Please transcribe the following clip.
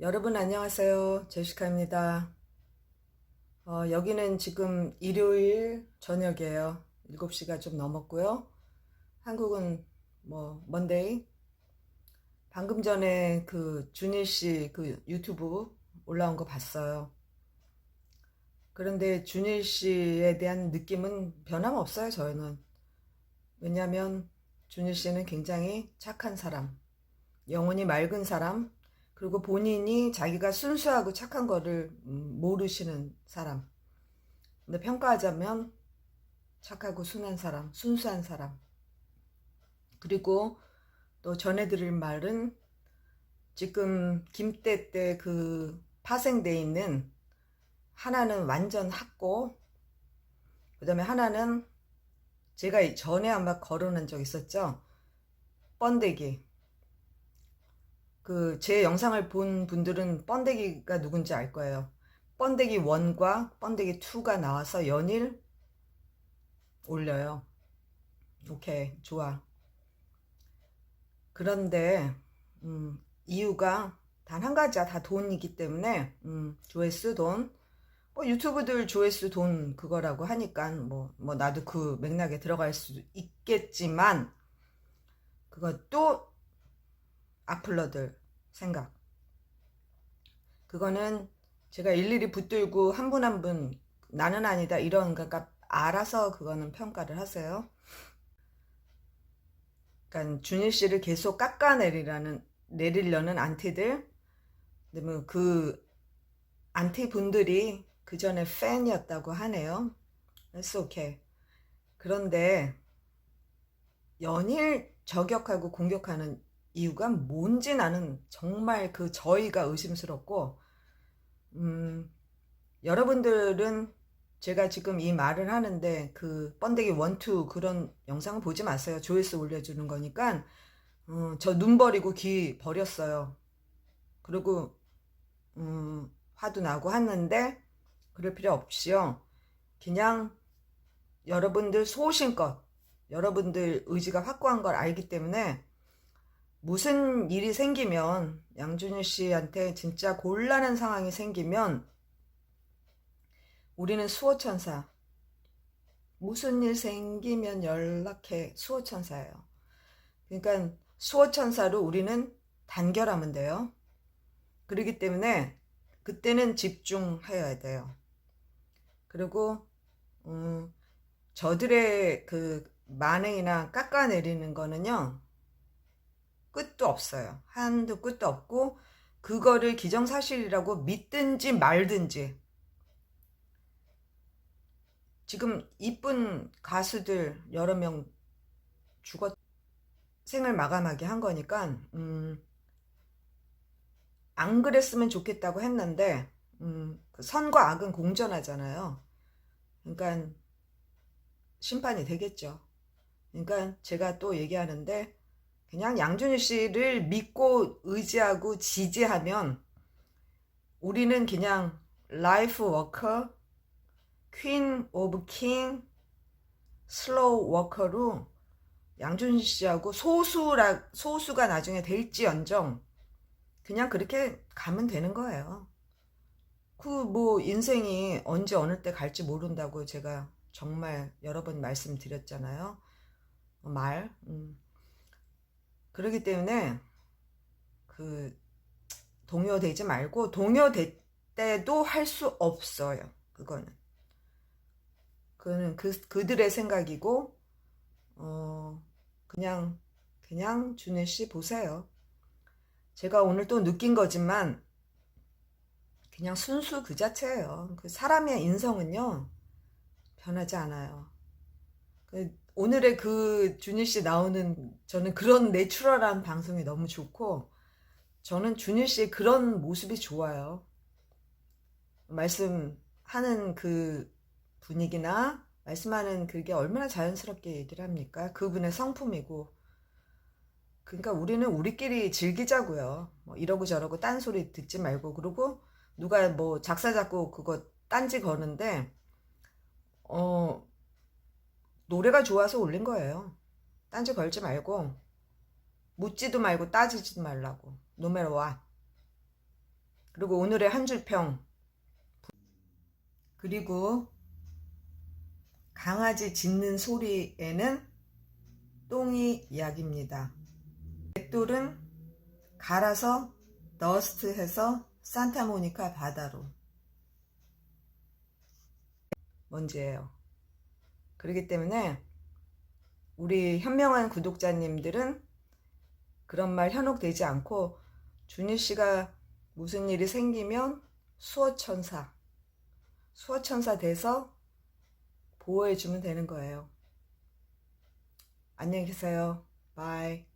여러분 안녕하세요. 제시카입니다. 어, 여기는 지금 일요일 저녁이에요. 7시가 좀 넘었고요. 한국은 뭐 먼데이 방금 전에 그 준일 씨 그 유튜브 올라온 거 봤어요. 그런데 준일 씨에 대한 느낌은 변함없어요, 저희는. 왜냐하면 준일 씨는 굉장히 착한 사람, 영혼이 맑은 사람, 그리고 본인이 자기가 순수하고 착한 거를 음, 모르시는 사람. 근데 평가하자면 착하고 순한 사람, 순수한 사람. 그리고 또 전해드릴 말은 지금 김대 때그 파생돼 있는 하나는 완전 학고, 그 다음에 하나는 제가 전에 아마 거론한 적 있었죠? 번데기. 그 제 영상을 본 분들은 번데기가 누군지 알 거예요. 번데기 1과 번데기 2가 나와서 연일 올려요. 오케이, 좋아. 그런데 음, 이유가 단 한 가지야. 다 돈이기 때문에 음, 조회수 돈. 뭐 유튜브들 조회수 돈 그거라고 하니까 뭐, 뭐 나도 그 맥락에 들어갈 수 있겠지만 그것도 악플러들 생각. 그거는 제가 일일이 붙들고 한 분 한 분 나는 아니다 이런 그러니까 알아서 그거는 평가를 하세요. 그러니까 준일 씨를 계속 깎아내리라는 내리려는 안티들, 그다음에 그 안티 분들이 그 전에 팬이었다고 하네요. That's okay. 그런데 연일 저격하고 공격하는 이유가 뭔지 나는 정말 그 저희가 의심스럽고, 음, 여러분들은 제가 지금 이 말을 하는데 그 번데기 원투 그런 영상을 보지 마세요. 조회수 올려주는 거니까, 어, 저눈 버리고 귀 버렸어요. 그리고, 음, 화도 나고 하는데, 그럴 필요 없이요. 그냥 여러분들 소신껏, 여러분들 의지가 확고한 걸 알기 때문에, 무슨 일이 생기면 양준일 씨한테 진짜 곤란한 상황이 생기면 우리는 수호천사 무슨 일 생기면 연락해 수호천사예요. 그러니까 수호천사로 우리는 단결하면 돼요. 그렇기 때문에 그때는 집중해야 돼요. 그리고 음, 저들의 그 만행이나 깎아내리는 거는요. 끝도 없어요. 한도 끝도 없고 그거를 기정사실이라고 믿든지 말든지 지금 이쁜 가수들 여러 명 죽었 생을 마감하게 한 거니까 음, 안 그랬으면 좋겠다고 했는데 음, 그 선과 악은 공존하잖아요. 그러니까 심판이 되겠죠. 그러니까 제가 또 얘기하는데 그냥 양준일 씨를 믿고 의지하고 지지하면 우리는 그냥 라이프 워커, 퀸 오브 킹, 슬로우 워커로 양준일 씨하고 소수라 소수가 나중에 될지언정 그냥 그렇게 가면 되는 거예요. 그 뭐 인생이 언제 어느 때 갈지 모른다고 제가 정말 여러 번 말씀드렸잖아요. 말. 음. 그러기 때문에 그 동요되지 말고 동요될 때도 할 수 없어요. 그거는 그는 그 그들의 생각이고 어 그냥 그냥 준혜 씨 보세요. 제가 오늘 또 느낀 거지만 그냥 순수 그 자체예요. 그 사람의 인성은요 변하지 않아요. 그 오늘의 그 준일 씨 나오는 저는 그런 내추럴한 방송이 너무 좋고 저는 준일 씨의 그런 모습이 좋아요. 말씀하는 그 분위기나 말씀하는 그게 얼마나 자연스럽게 얘기를 합니까? 그분의 성품이고. 그러니까 우리는 우리끼리 즐기자고요. 뭐 이러고 저러고 딴소리 듣지 말고 그리고 누가 뭐 작사 작곡 그거 딴지 거는데 어 노래가 좋아서 올린 거예요. 딴지 걸지 말고 묻지도 말고 따지지도 말라고. Matter what. 그리고 오늘의 한 줄 평. 그리고 강아지 짖는 소리에는 똥이 약입니다. 맷돌은 갈아서 너스트해서 산타모니카 바다로. 먼지예요. 그렇기 때문에 우리 현명한 구독자님들은 그런 말 현혹되지 않고 준희 씨가 무슨 일이 생기면 수호천사, 수호천사 돼서 보호해주면 되는 거예요. 안녕히 계세요. 바이.